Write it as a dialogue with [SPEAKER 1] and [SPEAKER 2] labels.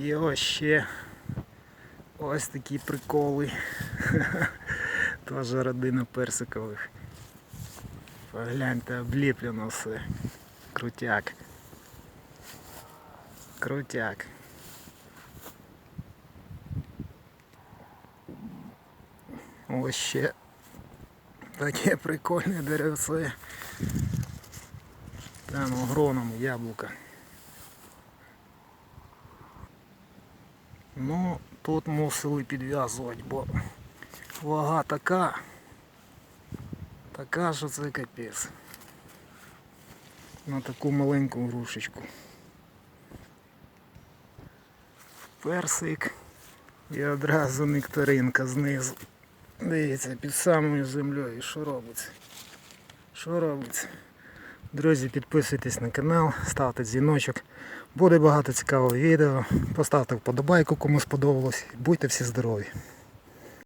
[SPEAKER 1] І ось ще ось такі приколи. Теж родина персикових. Погляньте, обліплено все. Крутяк. Крутяк. Ось ще таке прикольне деревце. Там огромному яблука. Ну, тут мусили підв'язувати, бо вага така. Така, що це капець. На таку маленьку грушечку. Персик і одразу нектаринка знизу. Дивіться, під самою землею, що робиться. Що робиться? Друзі, підписуйтесь на канал, ставте дзвіночок. Буде багато цікавого відео. Поставте вподобайку, кому сподобалось. Будьте всі здорові.